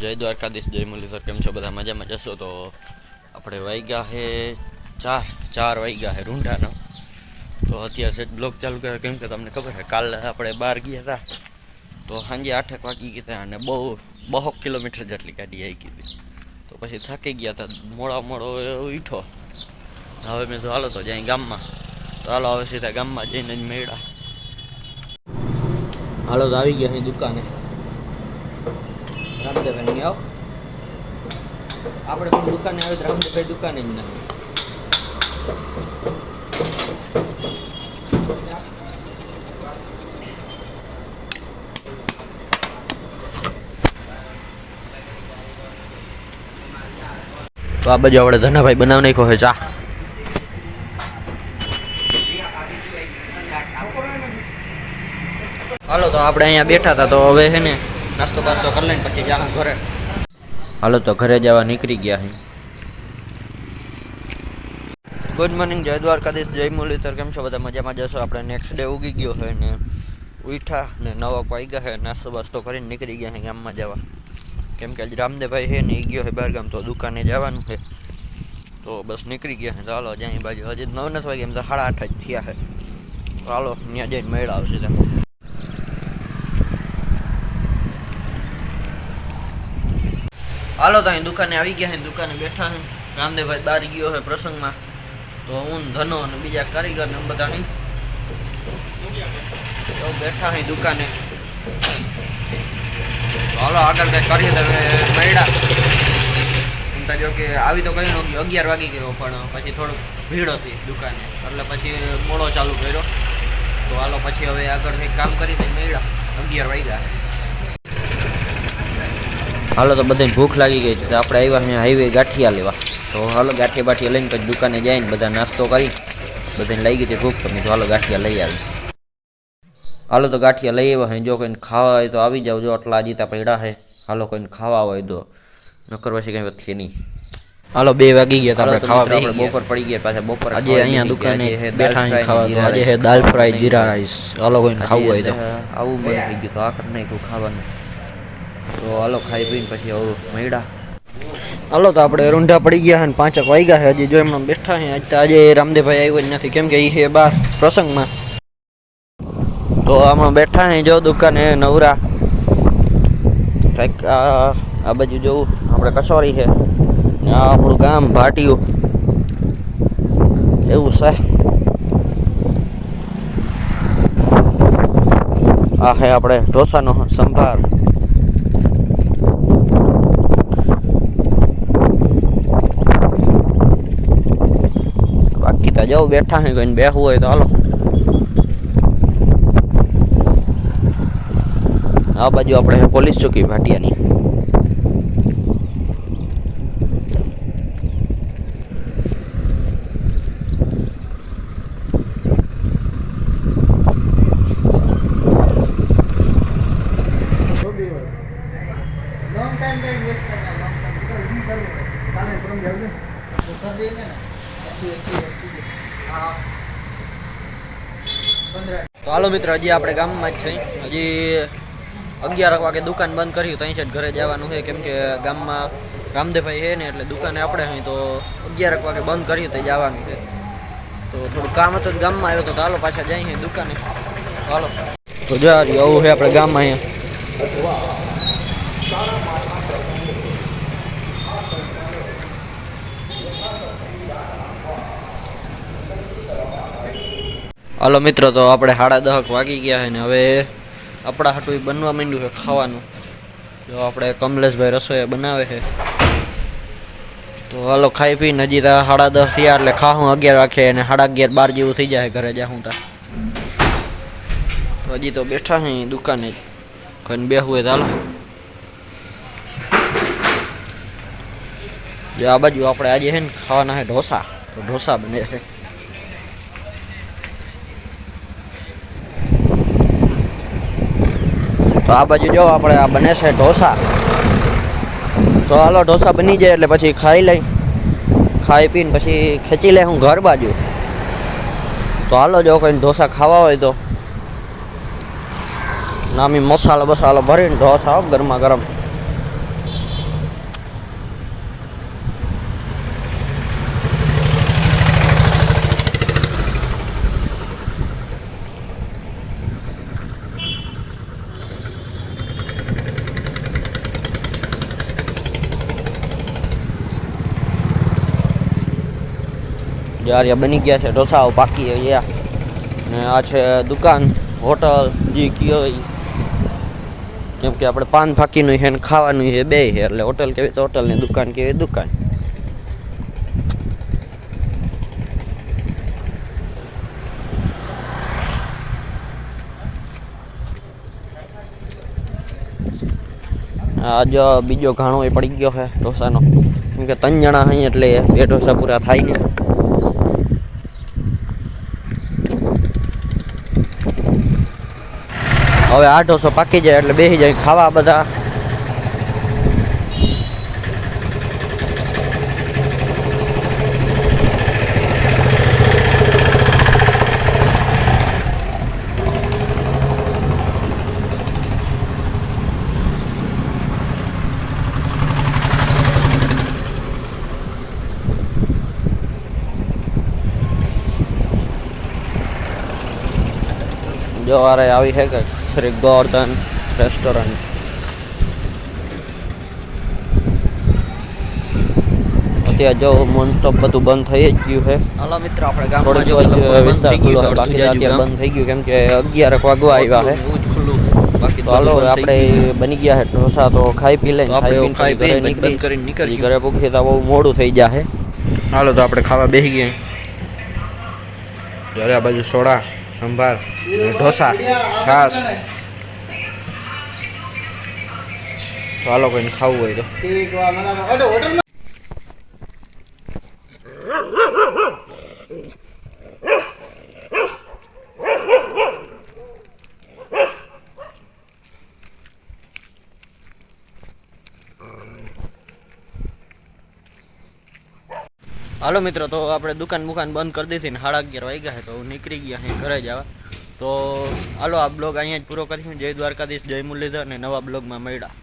જય દ્વારકાધીશ જય મુરલીધર કેમ છો બધા મજામાં જશો તો આપણે વાગ્યા હે ચાર ચાર વાગ્યા હે રૂંઢાના તો અત્યારે સેટ બ્લોક ચાલુ કર્યો કેમ કે તમને ખબર છે કાલ આપણે બહાર ગયા હતા તો સાંજે આઠેક વાગી ગયા હતા અને બહુ બહો કિલોમીટર જેટલી ગાડી આવી ગઈ હતી તો પછી થાકી ગયા હતા મોડા મોડો ઈઠો હવે મેં તો હાલો તો જાય ગામમાં તો હાલો હવે સીધા ગામમાં જઈને જ મેળા હાલો તો આવી ગયા દુકાને રામદેવભાઈ આવ આપણે પણ દુકાને આવે રામદેવભાઈ દુકાને જ ના તો આ બાજુ આપણે ધનાભાઈ બનાવી નાખ્યો હે ચા હાલો તો આપણે અહીંયા બેઠા હતા તો હવે છે ને नास्तो बास्तो कर लें पची जाऊँ घरे हलो तो घरे जावा निकली गया है गुड मॉर्निंग जय द्वारकाधीश जय मुरलीधर केम छो बधा मजा में जसो आपणे नेक्स्ट डे उगी गयो है उठा ने नवा पाई गया है नास्तो बास्तो कर निकली गया है गाम में जावा केम के रामदेव भाई है ने ई है बार गाम तो दुकाने जावानू है तो बस निकली गया है चालो जाई बाजू हजी नौ नथ वागे एम तो साढ़ा आठ थिया है चालो न्या जाई हालो तो दुकाने आ गया दुकाने बैठा है रामदेव भाई बार गो है प्रसंग में तो हूँ धनो बीजा कारीगर ने बता नहीं तो बैठा है दुकाने हलो कर मैडा जो तो दुकाने चालू आगे कर मैडा हालो तो बद भूख लगी गई थी तो आप हाईवे गाठिया लेवा तो हालो गाठिया बाठिया लैं पे दुकाने जाए बदा नास्तो कर बधाई लाई गई थी भूख तो मैं तो गाठिया लई आ हालो तो गाठिया लई आए जो कहीं खावा तो आ जाओ जो आटला अजीता पड़ा है हालो कहीं खावा तो नकर पे कहीं वे नहीं हालो बेगी गया था खावा बोपर पड़ी गया बोपर आज यहां दुकान दाल फ्राई जीरा राइस हालो कोई खाऊ मन थी गया तो आ करने खावा તો હાલો ખાઈ ભઈ પછી ઓ મૈડા હાલો તો આપણે રુંઢા પડી ગયા છે ને પાંચ ક વાગ્યા છે હજી જો એમનો બેઠા છે આજ તો આજે રામદેવભાઈ આવ્યો જ નથી કેમ કે એ છે બા પ્રસંગમાં તો આમ બેઠા ને જો દુકાન એ નવરા કાઈ આ बाजू જો આપણે કશોરી છે ના આપણો ગામ ભાટીયું એવું છે આ છે આપણે ડોસાનો સંભર बैठा जाओ बैठा है कहीं बैठ हुए तो आलो आ बाजू अपने पुलिस चौकी भाटिया તો હાલો મિત્ર હજી આપણે ગામમાં જ છે હજી અગિયાર વાગે દુકાન બંધ કરી તો અહીંથી જ ઘરે જવાનું છે કેમ કે ગામમાં રામદેવભાઈ છે ને એટલે દુકાને આપણે અહીં તો અગિયાર વાગે બંધ કરી તો જવાનું છે તો થોડું કામ હતું ગામમાં આવ્યો તો ચાલો પાછા જાય દુકાને હાલો તો જો આવું છે આપણે ગામમાં અહીંયા हलो मित्रों तो आप हाड़ा दहक वगी गया है हम अपड़ा हटू बनवा माँडू है खावा जो आप कमलेश भाई रसोई बनावे है तो हलो खाई पी हजी तो हाड़ा दह थिया खाऊँ अगियार वगे हाड़ा अगियार बार जीव थी जाए घरे जाऊँ तो हजी तो बैठा है दुकाने कहीं बेहू है चलो जो आ बाजू आप आज है खावा है ढोसा तो ढोसा बने है તો આ બાજુ જો આપણે આ બને છે ઢોસા તો હાલો ઢોસા બની જાય એટલે પછી ખાઈ લઈ ખાઈ પીને પછી ખેંચી લે હું ઘર બાજુ તો હાલો જો કોઈ ઢોસા ખાવા હોય તો નામી મસાલો બસાલો ભરીને ઢોસા ગરમા ગરમ આર્યા બની ગયા છે ઢોસાઓ પાકી ગયા ને આ છે દુકાન હોટલ જે કયો કેમ કે આપણે પાન ફાકીનું છે ને ખાવાનું છે બે છે એટલે હોટલ કેવી તો હોટલ ને દુકાન કેવી દુકાન આજે બીજો ઘાણો એ પડી ગયો છે ઢોસાનો કેમ કે ત્રણ જણા અહીં એટલે બે ઢોસા પૂરા થાય ને अब 800 पाकी जाए એટલે બેહી જાય ખાવા બધા જો આરે આવી છે ક શ્રી ગોર્ધન રેસ્ટોરન્ટ અત્યારે જો મોનસ્ટોપ બધું બંધ થઈ જ ગયું છે હાલો મિત્રો આપણે ગામમાં જો વિસ્તાર ખુલ્લો બાકી અત્યારે બંધ થઈ ગયું કેમ કે અગિયાર વાગવા આવ્યા છે બાકી તો હાલો આપણે બની ગયા છે ઢોસા તો ખાઈ પી લઈને ખાઈ પી ઘરે કરીને નીકળી ઘરે પહોંચીએ તો બહુ મોડું થઈ જાય હાલો તો આપણે ખાવા બેસી ગયા જ્યારે આ બાજુ સોડા સંભાર ઢોસા છાસ ચાલો કોઈને ખાવું હોય તો હાલો મિત્રો તો આપણે દુકાન બુકાન બંધ કરી દીધી ને સાડા અગિયાર વાગ્યા છે તો નીકળી ગયા અહીં ઘરે જવા તો હાલો આ બ્લોગ અહીંયા જ પૂરો કરીશું જય દ્વારકાધીશ જય મુરલીધર અને નવા બ્લોગમાં મળ્યા